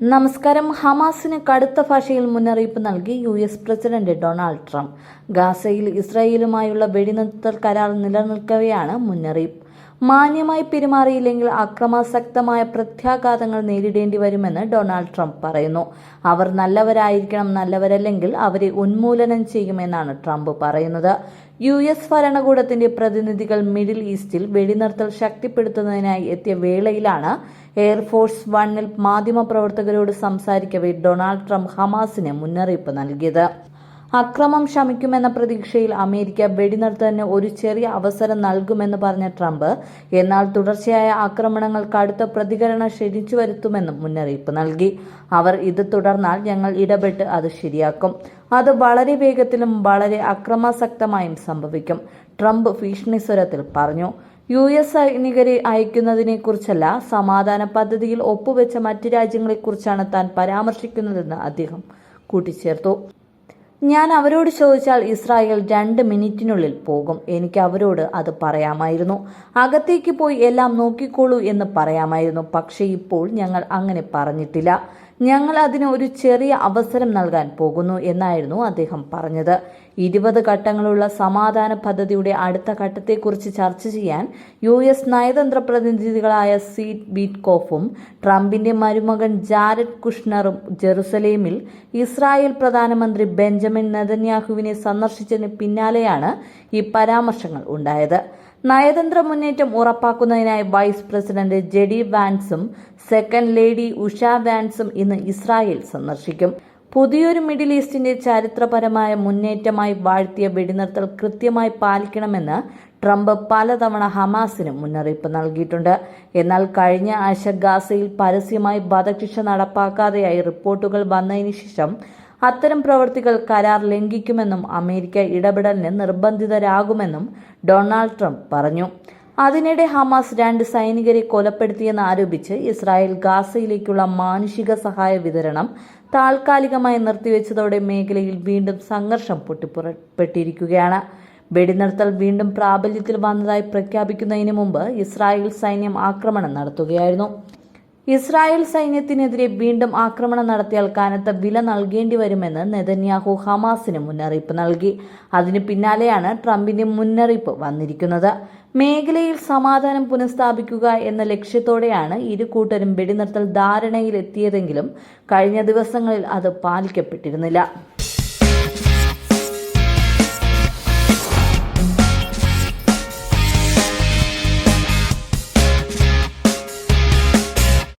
നമസ്കാരം. ഹമാസിന് കടുത്ത ഭാഷയിൽ മുന്നറിയിപ്പ് നൽകി U S president Donald Trump. ഗാസയിൽ ഇസ്രായേലുമായുള്ള വെടിനിർത്തൽ കരാർ നിലനിൽക്കവെയാണ് മുന്നറിയിപ്പ്. മാന്യമായി പെരുമാറിയില്ലെങ്കിൽ അക്രമാസക്തമായ പ്രത്യാഘാതങ്ങൾ നേരിടേണ്ടി വരുമെന്ന് ഡൊണാൾഡ് ട്രംപ് പറയുന്നു. അവർ നല്ലവരായിരിക്കണം നല്ലവരല്ലെങ്കിൽ അവരെ ഉന്മൂലനം ചെയ്യുമെന്നാണ് ട്രംപ് പറയുന്നത്. യു എസ് ഭരണകൂടത്തിന്റെ പ്രതിനിധികൾ മിഡിൽ ഈസ്റ്റിൽ വെടിനിർത്തൽ ശക്തിപ്പെടുത്തുന്നതിനായി എത്തിയ വേളയിലാണ് എയർഫോഴ്സ് വണ്ണിൽ മാധ്യമപ്രവർത്തകരോട് സംസാരിക്കവെ ഡൊണാൾഡ് ട്രംപ് ഹമാസിന് മുന്നറിയിപ്പ് നൽകിയത്. അക്രമം ശമിക്കുമെന്ന പ്രതീക്ഷയിൽ അമേരിക്ക വെടിനിർത്തലിന് ഒരു ചെറിയ അവസരം നൽകുമെന്ന് പറഞ്ഞ ട്രംപ് എന്നാൽ തുടർച്ചയായ ആക്രമണങ്ങൾ കടുത്ത പ്രതികരണം ക്ഷണിച്ചു വരുത്തുമെന്നും മുന്നറിയിപ്പ് നൽകി. അവർ ഇത് തുടർന്നാൽ ഞങ്ങൾ ഇടപെട്ട് അത് ശരിയാക്കും. അത് വളരെ വേഗത്തിലും വളരെ അക്രമാസക്തമായും സംഭവിക്കും ട്രംപ് ഭീഷണി സ്വരത്തിൽ പറഞ്ഞു. യു എസ് സൈനികരെ അയക്കുന്നതിനെക്കുറിച്ചല്ല സമാധാന പദ്ധതിയിൽ ഒപ്പുവെച്ച മറ്റ് രാജ്യങ്ങളെക്കുറിച്ചാണ് താൻ പരാമർശിക്കുന്നതെന്ന് അദ്ദേഹം കൂട്ടിച്ചേർത്തു. ഞാൻ അവരോട് ചോദിച്ചാൽ ഇസ്രായേൽ രണ്ട് മിനിറ്റിനുള്ളിൽ പോകും. എനിക്ക് അവരോട് അത് പറയാമായിരുന്നു. അകത്തേക്ക് പോയി എല്ലാം നോക്കിക്കോളൂ എന്ന് പറയാമായിരുന്നു. പക്ഷേ ഇപ്പോൾ ഞങ്ങൾ അങ്ങനെ പറഞ്ഞിട്ടില്ല. ഞങ്ങൾ അതിന് ഒരു ചെറിയ അവസരം നൽകാൻ പോകുന്നു എന്നായിരുന്നു അദ്ദേഹം പറഞ്ഞത്. ഇരുപത് ഘട്ടങ്ങളുള്ള സമാധാന പദ്ധതിയുടെ അടുത്ത ഘട്ടത്തെക്കുറിച്ച് ചർച്ച ചെയ്യാൻ യു എസ് നയതന്ത്ര പ്രതിനിധികളായ സീറ്റ് ബീറ്റ്കോഫും ട്രംപിന്റെ മരുമകൻ ജാരഡ് കുഷ്ണറും ജെറുസലേമിൽ ഇസ്രായേൽ പ്രധാനമന്ത്രി ബെഞ്ചമിൻ നെതന്യാഹുവിനെ സന്ദർശിച്ചതിന് പിന്നാലെയാണ് ഈ പരാമർശങ്ങൾ ഉണ്ടായത്. നയതന്ത്ര മുന്നേറ്റം ഉറപ്പാക്കുന്നതിനായി വൈസ് പ്രസിഡന്റ് ജെഡി വാൻസും സെക്കൻഡ് ലേഡി ഉഷ വാൻസും ഇന്ന് ഇസ്രായേൽ സന്ദർശിക്കും. പുതിയൊരു മിഡിൽ ഈസ്റ്റിന്റെ ചരിത്രപരമായ മുന്നേറ്റമായി വാഴ്ത്തിയ വെടിനിർത്തൽ കൃത്യമായി പാലിക്കണമെന്ന് ട്രംപ് പലതവണ ഹമാസിന് മുന്നറിയിപ്പ് നൽകിയിട്ടുണ്ട്. എന്നാൽ കഴിഞ്ഞ ആഴ്ച ഗാസയിൽ പരസ്യമായി വധശിക്ഷ നടപ്പാക്കാതെയായി റിപ്പോർട്ടുകൾ വന്നതിന് ശേഷം അത്തരം പ്രവൃത്തികൾ കരാർ ലംഘിക്കുമെന്നും അമേരിക്ക ഇടപെടലിന് നിർബന്ധിതരാകുമെന്നും ഡൊണാൾഡ് ട്രംപ് പറഞ്ഞു. അതിനിടെ ഹമാസ് രണ്ട് സൈനികരെ കൊലപ്പെടുത്തിയെന്ന് ആരോപിച്ച് ഇസ്രായേൽ ഗാസയിലേക്കുള്ള മാനുഷിക സഹായ വിതരണം താൽക്കാലികമായി നിർത്തിവെച്ചതോടെ മേഖലയിൽ വീണ്ടും സംഘർഷം പൊട്ടിപ്പുറപ്പെട്ടിരിക്കുകയാണ്. വെടിനിർത്തൽ വീണ്ടും പ്രാബല്യത്തിൽ വന്നതായി പ്രഖ്യാപിക്കുന്നതിന് മുമ്പ് ഇസ്രായേൽ സൈന്യം ആക്രമണം നടത്തുകയായിരുന്നു. ഇസ്രായേൽ സൈന്യത്തിനെതിരെ വീണ്ടും ആക്രമണം നടത്തിയാൽ കനത്ത വില നൽകേണ്ടി വരുമെന്ന് നെതന്യാഹു ഹമാസിന് മുന്നറിയിപ്പ് നൽകി. അതിന് പിന്നാലെയാണ് ട്രംപിന്റെ മുന്നറിയിപ്പ് വന്നിരിക്കുന്നത്. മേഖലയിൽ സമാധാനം പുനഃസ്ഥാപിക്കുക എന്ന ലക്ഷ്യത്തോടെയാണ് ഇരു കൂട്ടരും വെടിനിർത്തൽ ധാരണയിലെത്തിയതെങ്കിലും കഴിഞ്ഞ ദിവസങ്ങളിൽ അത് പാലിക്കപ്പെട്ടിരുന്നില്ല.